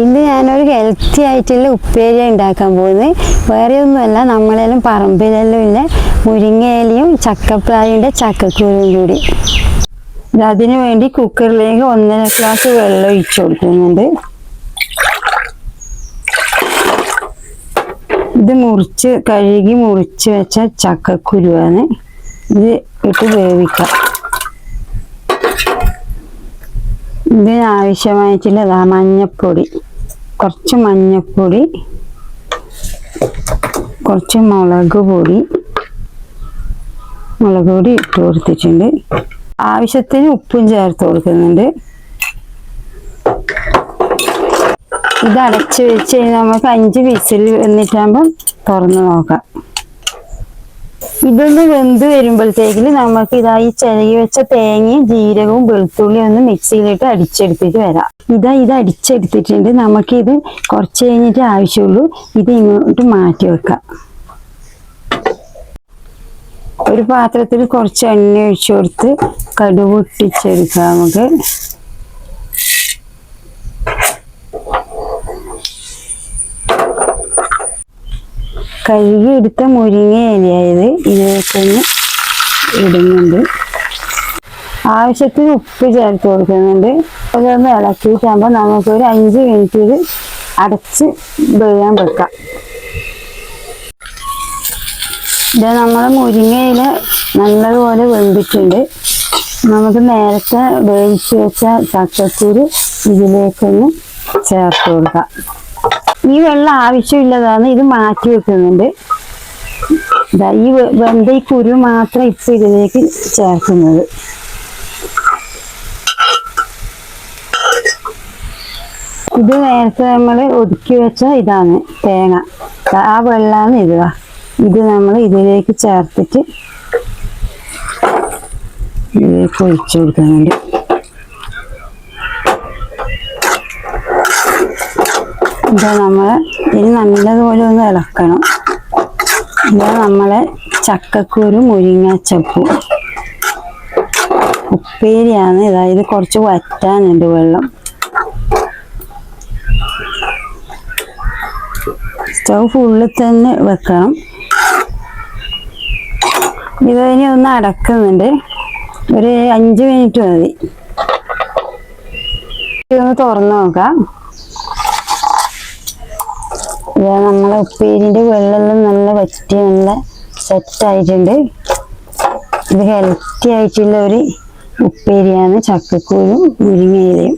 ഇന്ന് ഞാനൊരു ഹെൽത്തി ആയിട്ടുള്ള ഉപ്പേരി ഉണ്ടാക്കാൻ പോകുന്നത് വേറെ ഒന്നുമല്ല നമ്മളെല്ലാം പറമ്പിലെല്ലാം ഇല്ല മുരിങ്ങയിലയും ചക്കപ്രായന്റെ ചക്കക്കൂരും കൂടി. അതിനു വേണ്ടി കുക്കറിലേക്ക് ഒന്നര ഗ്ലാസ് വെള്ളം ഒഴിച്ചു കൊടുക്കുന്നുണ്ട്. ഇത് മുറിച്ച് കഴുകി മുറിച്ച് വെച്ച ചക്കക്കുരുവാണ്. ഇത് ഇട്ട് വേവിക്കാം. ഇതിന് ആവശ്യമായിട്ടുള്ളതാ മഞ്ഞപ്പൊടി. കുറച്ച് മഞ്ഞപ്പൊടി കുറച്ച് മുളക് പൊടി മുളക് പൊടി ഇട്ട് കൊടുത്തിട്ടുണ്ട്. ആവശ്യത്തിന് ഉപ്പും ചേർത്ത് കൊടുക്കുന്നുണ്ട്. ഇത് അടച്ച് വെച്ച് കഴിഞ്ഞാൽ നമുക്ക് അഞ്ച് വിസിൽ വന്നിട്ടാകുമ്പം തുറന്ന് നോക്കാം. ഇതൊന്ന് വെന്ത് വരുമ്പോഴത്തേക്കിന് നമുക്ക് ഇതായി ചിരകി വെച്ച തേങ്ങയും ജീരകവും വെളുത്തുള്ളിയും ഒന്ന് മിക്സിയിലിട്ട് അടിച്ചെടുത്തിട്ട് വരാം. ഇതാ ഇത് അടിച്ചെടുത്തിട്ടുണ്ട്. നമുക്കിത് കുറച്ച് കഴിഞ്ഞിട്ട് ആവശ്യമുള്ളൂ. ഇത് ഇങ്ങോട്ട് മാറ്റി വെക്കാം. ഒരു പാത്രത്തിൽ കുറച്ച് എണ്ണ ഒഴിച്ചു കൊടുത്ത് കടുക് പൊട്ടിച്ചെടുക്കാം നമുക്ക്. കഴുകി എടുത്ത മുരിങ്ങ ഇലയായത് ഇതിലേക്കൊന്ന് ഇടുന്നുണ്ട്. ആവശ്യത്തിന് ഉപ്പ് ചേർത്ത് കൊടുക്കുന്നുണ്ട്. അതൊന്ന് ഇളക്കിയിട്ടാകുമ്പോൾ നമുക്കൊരു അഞ്ച് മിനിറ്റ് ഇത് അടച്ച് വേകാൻ വെക്കാം. ഇത് നമ്മൾ മുരിങ്ങയില നല്ലതുപോലെ വെന്തിട്ടുണ്ട്. നമുക്ക് നേരത്തെ വേവിച്ച് വെച്ച ചക്കക്കുരു ഇതിലേക്കൊന്ന് ചേർത്ത് കൊടുക്കാം. ഈ വെള്ളം ആവശ്യമില്ലതാണ് ഇത് മാറ്റി വെക്കുന്നുണ്ട്. ഈ വെന്ത ഈ കുരു മാത്രം ഇപ്പൊ ഇതിലേക്ക് ചേർക്കുന്നത്. ഇത് നേരത്തെ നമ്മൾ ഒതുക്കി വെച്ച ഇതാണ് തേങ്ങ. ആ വെള്ളമാണ് ഇത്. ഇത് നമ്മൾ ഇതിലേക്ക് ചേർത്തിട്ട് ഇതിലേക്ക് ഒഴിച്ചു കൊടുക്കുന്നുണ്ട്. ഇതാ നമ്മൾ ഇനി നല്ലതുപോലെ ഒന്ന് ഇളക്കണം. ഇതാ നമ്മളെ ചക്കക്കൂരും മുരിങ്ങച്ചപ്പു ഉപ്പേരിയാണ്. ഇതായത് കുറച്ച് വറ്റാനുണ്ട് വെള്ളം. സ്റ്റൗ ഫുള്ളിൽ തന്നെ വെക്കണം. ഇതിനി ഒന്ന് അടക്കുന്നുണ്ട്. ഒരു അഞ്ച് മിനിറ്റ് മതി. ഇതൊന്ന് തുറന്നു നോക്കാം. നമ്മളെ ഉപ്പേരിന്റെ വെള്ളമെല്ലാം നല്ല വറ്റി നല്ല സെറ്റ് ആയിട്ടുണ്ട്. ഇത് ഹെൽത്തി ആയിട്ടുള്ള ഒരു ഉപ്പേരിയാണ് ചക്കക്കൂരും മുരിങ്ങയിലയും.